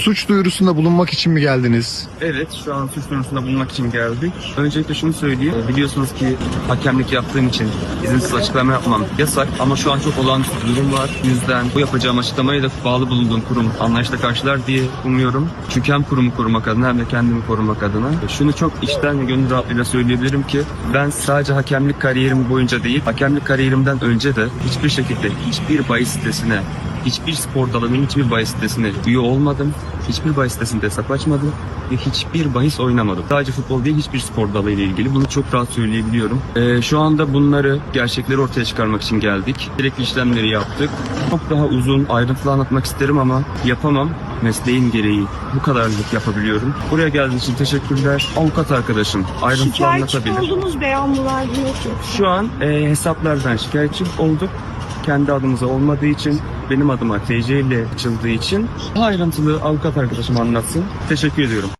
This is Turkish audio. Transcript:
suç duyurusunda bulunmak için mi geldiniz? Evet, şu an suç duyurusunda bulunmak için geldik. Öncelikle şunu söyleyeyim. Biliyorsunuz ki hakemlik yaptığım için izinsiz açıklama yapmam yasak. Ama şu an çok olağanüstü bir durum var. Yüzden bu yapacağım açıklamayı da bağlı bulunduğum kurum anlayışla karşılar diye umuyorum. Çünkü hem kurumu korumak adına hem de kendimi korumak adına. Şunu çok içten ve gönül rahatlığıyla söyleyebilirim ki ben sadece hakemlik kariyerim boyunca değil, hakemlik kariyerimden önce de hiçbir şekilde hiçbir bahis sitesine hiçbir spor dalının hiçbir bahis sitesine üye olmadım. Hiçbir bahis sitesinde hesap açmadım ve hiçbir bahis oynamadım. Sadece futbol değil hiçbir spor dalı ile ilgili bunu çok rahat söyleyebiliyorum. Ee, şu anda bunları gerçekleri ortaya çıkarmak için geldik. Gerekli işlemleri yaptık. Çok daha uzun ayrıntılı anlatmak isterim ama yapamam. Mesleğin gereği bu kadarlık yapabiliyorum. Buraya geldiğiniz için teşekkürler. Avukat arkadaşım ayrıntılı Şikayetçi anlatabilir. oldunuz beyanlılar diyor ki. Şu an e, hesaplardan şikayetçi olduk. Kendi adımıza olmadığı için, benim adıma TC ile açıldığı için ayrıntılı avukat arkadaşım anlatsın. Teşekkür ediyorum.